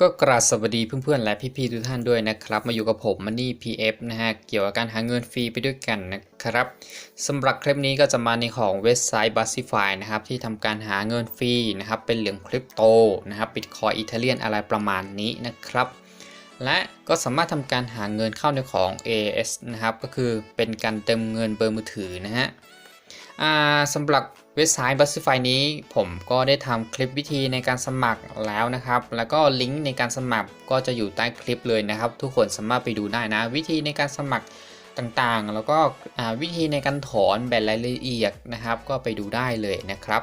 ก็กราบสวัสดีเพื่อนๆ และพี่ๆทุกท่านด้วยนะครับ มาอยู่กับผมมันนี่ PF นะฮะ เกี่ยวกับการหาเงินฟรีไปด้วยกันนะครับสำหรับคลิปนี้ก็จะมาในของเว็บไซต์ b u s i f y นะครับที่ทำการหาเงินฟรีนะครับ เป็นเหรียญคริปโตนะครับบิตคอยอิตาเลียนอะไรประมาณนี้นะครับ และก็สามารถทำการหาเงินเข้าในของ AS นะครับ ก็คือเป็นการเติมเงินเบอร์มือถือนะฮะ สำหรับเว็บไซต์ b u s i f y นี้ผมก็ได้ทำคลิปวิธีในการสมัครแล้วนะครับ แล้วก็ลิงก์ในการสมัครก็จะอยู่ใต้คลิปเลยนะครับ ทุกคนสามารถไปดูได้นะ วิธีในการสมัครต่างๆ แล้วก็วิธีในการถอนแบบรายละเอียดนะครับ ก็ไปดูได้เลยนะครับ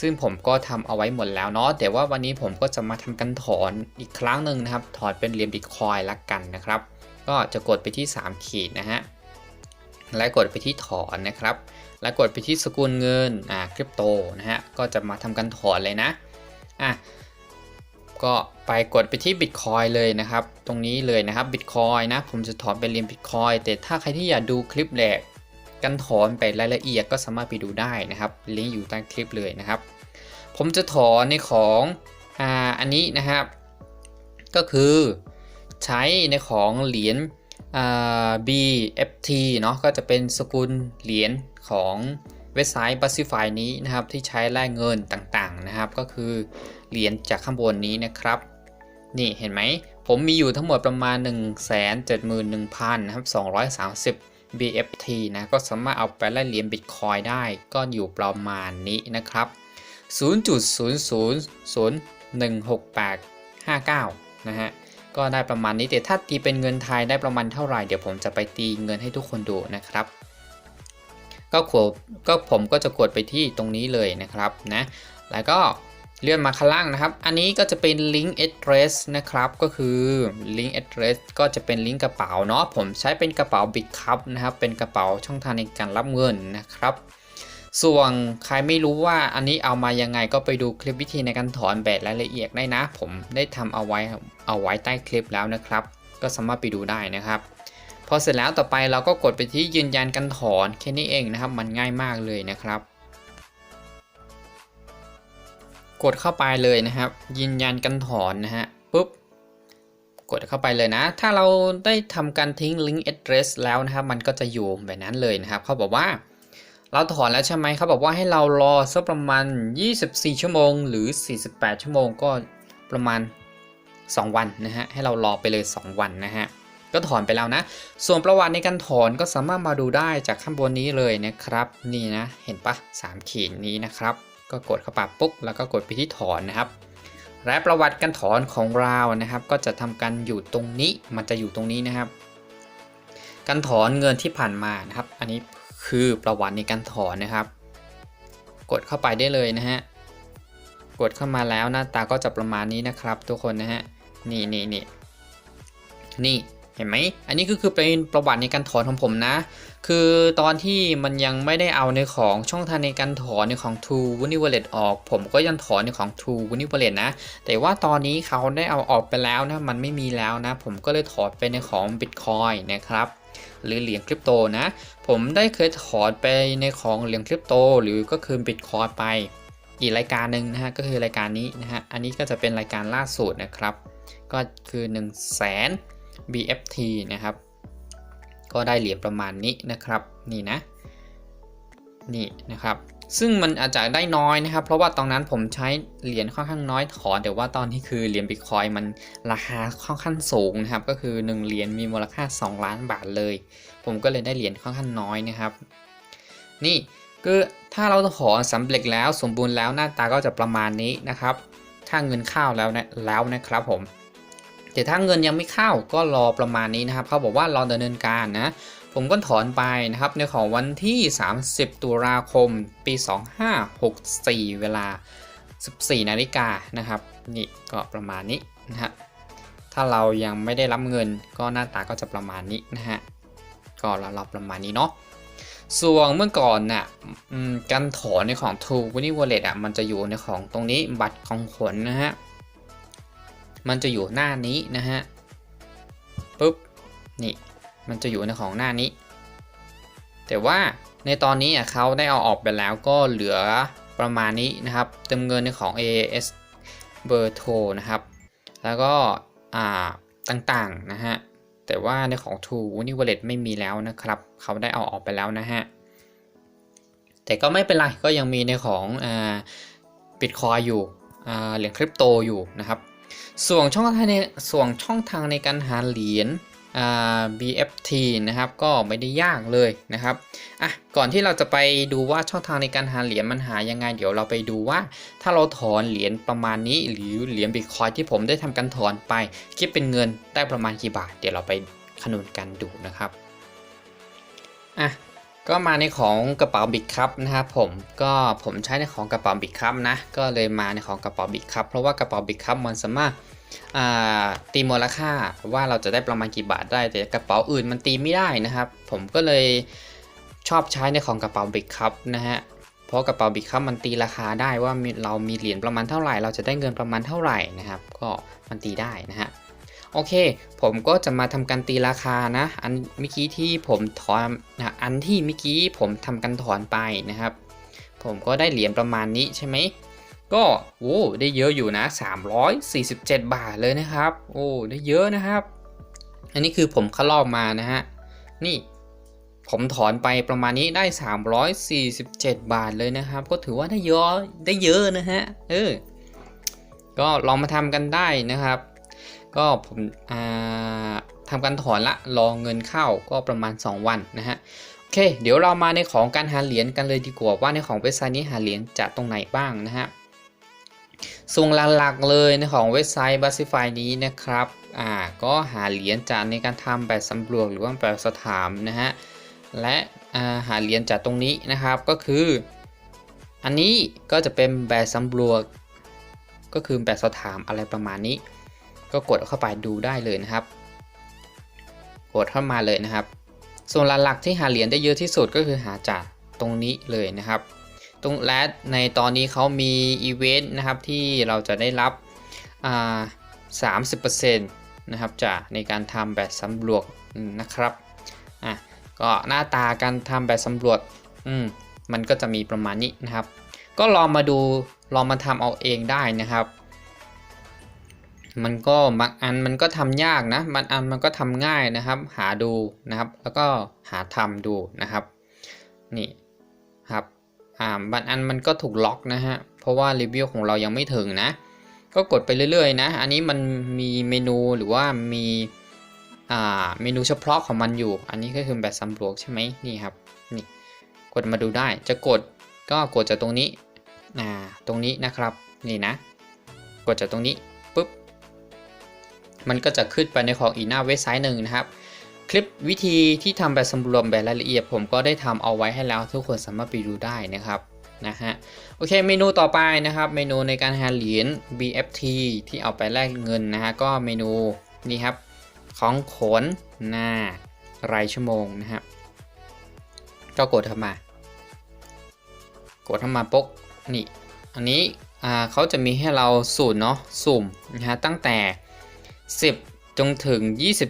ซึ่งผมก็ทำเอาไว้หมดแล้วเนาะแต่ว่าวันนี้ผมก็จะมาทำการถอนอีกครั้งหนึ่งนะครับ ถอนเป็นเหรียญบิตคอยละกันนะครับ ก็จะกดไปที่ 3 ขีดนะฮะและกดไปที่ถอนนะครับ แล้วกดไปที่สกุลเงินอ่าคริปโตนะฮะก็จะมาทำการถอนเลยนะอะก็ไปกดไปที่ Bitcoin เลยนะครับ ตรงนี้เลยนะครับ Bitcoin นะ ผมจะถอนเป็นเหรียญ Bitcoin แต่ถ้าใครที่อยากดูคลิปแหลกกันถอนไปรายละเอียดก็สามารถไปดูได้นะครับลิงก์อยู่ใต้คลิปเลยนะครับ ผมจะถอนในของอ่าอันนี้นะครับ ก็คือใช้ในของเหรียญ BFT เนาะก็จะเป็นสกุลเหรียญของเว็บไซต์ b u s i f y นี้นะครับที่ใช้แลกเงินต่างๆนะครับ ก็คือเหรียญจากข้างบนนี้นะครับ นี่เห็นไหม ผมมีอยู่ทั้งหมดประมาณ 1 7 1 0 0 0นะครับ230 BFT นะก็สามารถเอาไปแลกเหรียญ Bitcoin ได้ก็อยู่ประมาณนี้นะครับ 0.0001689 นะฮะ ก็ได้ประมาณนี้แต่ถ้าตีเป็นเงินไทยได้ประมาณเท่าไหร่เดี๋ยวผมจะไปตีเงินให้ทุกคนดูนะครับ ก็ขวก็ผมก็จะกดไปที่ตรงนี้เลยนะครับนะแล้วก็เลื่อนมาข้างล่างนะครับ อันนี้ก็จะเป็น link address นะครับ ก็คือ link address ก็จะเป็นลิงก์กระเป๋าเนาะ ผมใช้เป็นกระเป๋า Big Cup นะครับ เป็นกระเป๋าช่องทางในการรับเงินนะครับ ส่วนใครไม่รู้ว่าอันนี้เอามายังไงก็ไปดูคลิปวิธีในการถอนแบบรายละเอียดได้นะ ผมได้ทำเอาไว้เอาไว้ใต้คลิปแล้วนะครับ ก็สามารถไปดูได้นะครับพอเสร็จแล้วต่อไปเราก็กดไปที่ยืนยันการถอนแค่นี้เองนะครับ มันง่ายมากเลยนะครับ กดเข้าไปเลยนะครับ ยืนยันการถอนนะฮะปุ๊บกดเข้าไปเลยนะ ถ้าเราได้ทำการทิ้ง link address แล้วนะครับ มันก็จะอยู่แบบนั้นเลยนะครับ เขาบอกว่า เราถอนแล้วใช่ไหมเขาบอกว่าให้เรารอสักประมาณ 24 ชั่วโมง หรือ 48 ชั่วโมงก็ประมาณ 2 วันนะฮะให้เรารอไปเลย 2 วันนะฮะก็ถอนไปแล้วนะ ส่วนประวัติในการถอนก็สามารถมาดูได้จากข้างบนนี้เลยนะครับ นี่นะเห็นปะ3ขีดนี้นะครับ ก็กดเข้าไปปุ๊บแล้วก็กดไปที่ถอนนะครับ และประวัติการถอนของเรานะครับ ก็จะทำการอยู่ตรงนี้มันจะอยู่ตรงนี้นะครับ การถอนเงินที่ผ่านมานะครับ อันนี้ คือประวัติในการถอนนะครับ กดเข้าไปได้เลยนะฮะกดเข้ามาแล้วหน้าตาก็จะประมาณนี้นะครับ ทุกคนนะฮะนี่นี่นี่นี่เห็นไหมอันนี้ก็คือเป็นประวัติในการถอนของผมนะ คือตอนที่มันยังไม่ได้เอาในของช่องทางในการถอนในของ True w o n i Wallet ออก ผมก็ยังถอนในของ True w o n i Wallet นะ แต่ว่าตอนนี้เขาได้เอาออกไปแล้วนะ มันไม่มีแล้วนะ ผมก็เลยถอนไปในของ Bitcoin นะครับ หรือเหรียญคริปโตนะ ผมได้เคยถอนไปในของเหรียญคริปโต หรือก็คือบิตคอยไปอีกรายการหนึ่งนะฮะก็คือรายการนี้นะฮะอันนี้ก็จะเป็นรายการล่าสุดนะครับ ก็คือ 1 0 0 0 0แสน BFT นะครับ ก็ได้เหรียญประมาณนี้นะครับ นี่นะ นี่นะครับ ซึ่งมันอาจจะได้น้อยนะครับ เพราะว่าตอนนั้นผมใช้เหรียญค่อนข้างน้อยถอนแต่ว่าตอนนี้คือเหรียญบิตคอยมันราคาค่อนข้างสูงนะครับ ก็คือ 1 เหรียญมีมูลค่า 2 ล้านบาทเลย ผมก็เลยได้เหรียญค่อนข้างน้อยนะครับ นี่คือถ้าเราถอนสำเร็จแล้วสมบูรณ์แล้วหน้าตาก็จะประมาณนี้นะครับ ถ้าเงินเข้าแล้วนะแล้วนะครับผมแต่ถ้าเงินยังไม่เข้าก็รอประมาณนี้นะครับ เขาบอกว่ารอดำเนินการนะ ผมก็ถอนไปนะครับในของวันที่ 30 ตุลาคม ปี 2564 เวลา 14 นาฬิกานะครับนี่ก็ประมาณนี้นะฮะถ้าเรายังไม่ได้รับเงินก็หน้าตาก็จะประมาณนี้นะฮะก็เรารับประมาณนี้เนาะส่วนเมื่อก่อนน่ะการถอนในของ True w o n i Wallet อะมันจะอยู่ในของตรงนี้บัตรของขนนะฮะมันจะอยู่หน้านี้นะฮะปุ๊บนี่ มันจะอยู่ในของหน้านี้ แต่ว่าในตอนนี้อะเขาได้เอาออกไปแล้วก็เหลือประมาณนี้นะครับ เติมเงินในของ AAS เบอร์โทรนะครับ แล้วก็ต่างๆนะฮะ แต่ว่าในของ True Uni Wallet ไม่มีแล้วนะครับ เขาได้เอาออกไปแล้วนะฮะ แต่ก็ไม่เป็นไร ก็ยังมีในของบิตคอยอยู่เหรียญคริปโตอยู่นะครับ ส่วนช่องทางในส่วนช่องทางในการหาเหรียญ BFT นะครับก็ไม่ได้ยากเลยนะครับอะก่อนที่เราจะไปดูว่าช่องทางในการหาเหรียญมันหายังไง เดี๋ยวเราไปดูว่า ถ้าเราถอนเหรียญประมาณนี้ หรือเหรียญบิตคอยที่ผมได้ทำการถอนไป คิดเป็นเงินได้ประมาณกี่บาท เดี๋ยวเราไปคำนวณกันดูนะครับอะก็มาในของกระเป๋าบิตครับนะครับผมก็ผมใช้ในของกระเป๋าบิตครับนะก็เลยมาในของกระเป๋าบิตครับเพราะว่ากระเป๋าบิตครับมันสามารถ ตีมูลค่าว่าเราจะได้ประมาณกี่บาทได้ แต่กระเป๋าอื่นมันตีไม่ได้นะครับ ผมก็เลยชอบใช้ในของกระเป๋าบิตครับนะฮะเพราะกระเป๋าบิตครับมันตีราคาได้ว่าเรามีเหรียญประมาณเท่าไหร่ เราจะได้เงินประมาณเท่าไหร่นะครับ ก็มันตีได้นะฮะโอเค ผมก็จะมาทำการตีราคานะ อันเมื่อกี้ที่ผมถอนนะอันที่เมื่อกี้ผมทำการถอนไปนะครับ ผมก็ได้เหรียญประมาณนี้ใช่ไหม ก็โอ้ได้เยอะอยู่นะ 347 บาทเลยนะครับ โอ้ได้เยอะนะครับ อันนี้คือผมคัดลอกมานะฮะ นี่ผมถอนไปประมาณนี้ได้ 347 บาทเลยนะครับ ก็ถือว่าได้เยอะได้เยอะนะฮะ เออ ก็ลองมาทำกันได้นะครับ ก็ผมทำการถอนละ รอเงินเข้าก็ประมาณ 2 วันนะฮะโอเค เดี๋ยวเรามาในของการหาเหรียญกันเลยดีกว่าว่าในของเว็บไซต์นี้หาเหรียญจากตรงไหนบ้างนะฮะ ส่วนหลักๆเลยในของเว็บไซต์ b a s i f y นี้นะครับอ่าก็หาเหรียญจากในการทำแบบสำรวจหรือว่าแบบสถามนะฮะและาหาเหรียญจากตรงนี้นะครับก็คือ อันนี้ก็จะเป็นแบบสำรวจก็คือแบบสถามอะไรประมาณนี้ ก็กดเข้าไปดูได้เลยนะครับ กดเข้ามาเลยนะครับ ส่วนหลักๆที่หาเหรียญได้เยอะที่สุดก็คือหาจากตรงนี้เลยนะครับ ตรงและในตอนนี้เขามีอีเวนต์นะครับที่เราจะได้รับอ่า30%นะครับจากในการทำแบบสำรวจนะครับอะก็หน้าตาการทำแบบสำรวจอืมมันก็จะมีประมาณนี้นะครับ ก็ลองมาดูลองมาทำเอาเองได้นะครับ มันก็บางอันมันก็ทำยากนะบางอันมันก็ทำง่ายนะครับ หาดูนะครับ แล้วก็หาทำดูนะครับ นี่ครับ อ่าบางอันมันก็ถูกล็อกนะฮะ เพราะว่ารีวิวของเรายังไม่ถึงนะ ก็กดไปเรื่อยๆนะ อันนี้มันมีเมนูหรือว่ามีอ่าเมนูเฉพาะของมันอยู่ อันนี้ก็คือแบบสำรวจใช่ไหมนี่ครับนี่กดมาดูได้ จะกดก็กดจากตรงนี้อ่าตรงนี้นะครับนี่นะ กดจากตรงนี้ปุ๊บมันก็จะขึ้นไปในของอีกหน้าเว็บไซต์หนึ่งนะครับ คลิปวิธีที่ทำแบบสำรวจแบบรายละเอียด ผมก็ได้ทำเอาไว้ให้แล้วทุกคนสามารถไปดูได้นะครับนะฮะโอเคเมนูต่อไปนะครับ เมนูในการหาเหรียญ BFT ที่เอาไปแลกเงินนะฮะก็เมนูนี่ครับของขนหน้ารายชั่วโมงนะครับก็กดเข้ามา กดเข้ามาปุ๊บนี่อันนี้อ่าเขาจะมีให้เราสูตรเนาะสุ่มนะฮะตั้งแต่ 10 จนถึง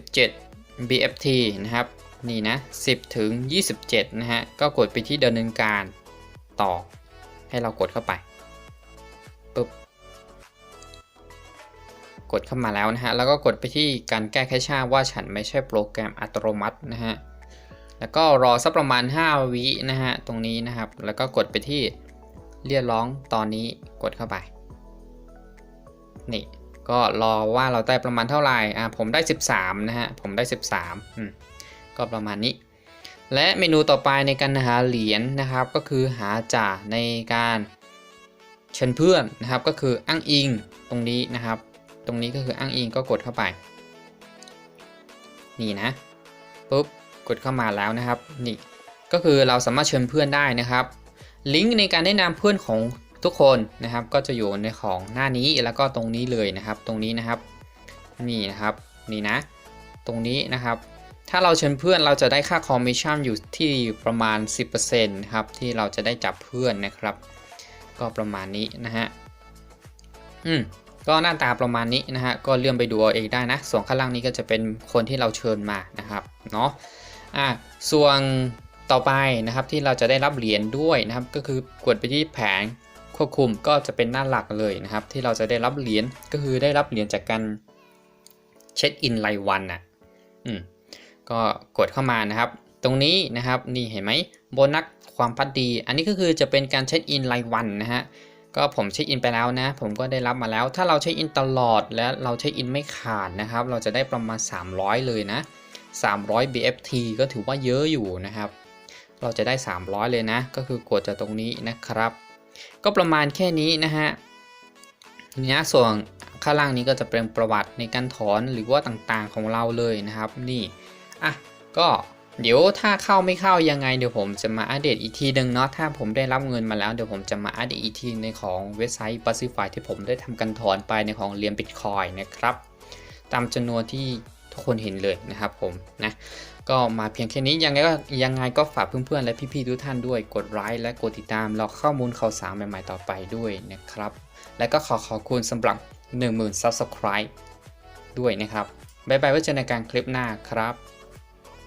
27 BFT นะครับนี่นะ 10 ถึง 27 นะฮะ ก็กดไปที่ดำเนินการต่อ ให้เรากดเข้าไปปุ๊บกดเข้ามาแล้วนะฮะ แล้วก็กดไปที่การแก้แคชชาว่าฉันไม่ใช่โปรแกรมอัตโนมัตินะฮะ แล้วก็รอสักประมาณ 5 วินะฮะ ตรงนี้นะครับ แล้วก็กดไปที่เรียกร้องตอนนี้กดเข้าไป นี่ ก็รอว่าเราได้ประมาณเท่าไหร่อ่าผมได้ 13 นะฮะ ผมได้ 13อืมก็ประมาณนี้ และเมนูต่อไปในการหาเหรียญนะครับ ก็คือหาจ่าในการเชิญเพื่อนนะครับ ก็คืออ้างอิงตรงนี้นะครับ ตรงนี้ก็คืออ้างอิงก็กดเข้าไป นี่นะปุ๊บกดเข้ามาแล้วนะครับ นี่ก็คือเราสามารถเชิญเพื่อนได้นะครับ ลิงก์ในการแนะนำเพื่อนของ ทุกคนนะครับก็จะอยู่ในของหน้านี้แล้วก็ตรงนี้เลยนะครับ ตรงนี้นะครับนี่นะครับนี่นะ ตรงนี้นะครับ ถ้าเราเชิญเพื่อนเราจะได้ค่าคอมมิชชั่นอยู่ที่ประมาณ 10%นะครับที่เราจะได้จับเพื่อนนะครับ ก็ประมาณนี้นะฮะอืมก็หน้าตาประมาณนี้นะฮะก็เลื่อนไปดูเอาเองได้นะส่วนข้างล่างนี้ก็จะเป็นคนที่เราเชิญมานะครับเนาะอะส่วนต่อไปนะครับที่เราจะได้รับเหรียญด้วยนะครับ ก็คือกดไปที่แผน ควบคุมก็จะเป็นหน้าหลักเลยนะครับ ที่เราจะได้รับเหรียญก็คือได้รับเหรียญจากการเช็คอินรายวันน่ะอืมก็กดเข้ามานะครับ ตรงนี้นะครับนี่เห็นไหมโบนัสความพัดดี อันนี้ก็คือจะเป็นการเช็คอินรายวันนะฮะก็ผมเช็คอินไปแล้วนะ ผมก็ได้รับมาแล้ว ถ้าเราเช็คอินตลอดและเราเช็คอินไม่ขาดนะครับ เราจะได้ประมาณ 300 เลยนะ 300 BFT ก็ถือว่าเยอะอยู่นะครับ เราจะได้ 300 เลยนะ ก็คือกดจากตรงนี้นะครับ ก็ประมาณแค่นี้นะฮะเนี่นะส่วนข้างล่างนี้ก็จะเป็นประวัติในการถอนหรือว่าต่างๆของเราเลยนะครับนี่อะก็เดี๋ยวถ้าเข้าไม่เข้ายังไงเดี๋ยวผมจะมาอัปเดตอีกทีหนึ่งเนาะถ้าผมได้รับเงินมาแล้วเดี๋ยวผมจะมาอัปเดตอีกทีในของเว็บไซต์ p a c i f y ที่ผมได้ทำการถอนไปในของเหรียญ Bitcoin นะครับ ตามจำนวนที่ทุกคนเห็นเลยนะครับผมนะ ก็มาเพียงแค่นี้ยังไงก็ยังไงก็ฝากเพื่อนๆและพี่ๆทุกท่านด้วยกดไลค์และกดติดตามเราข้อมูลข่าวสารใหม่ๆต่อไปด้วยนะครับ และก็ขอขอบคุณสำหรับ 10,000 Subscribe ด้วยนะครับ บ๊ายบายไว้เจอในการคลิปหน้าครับ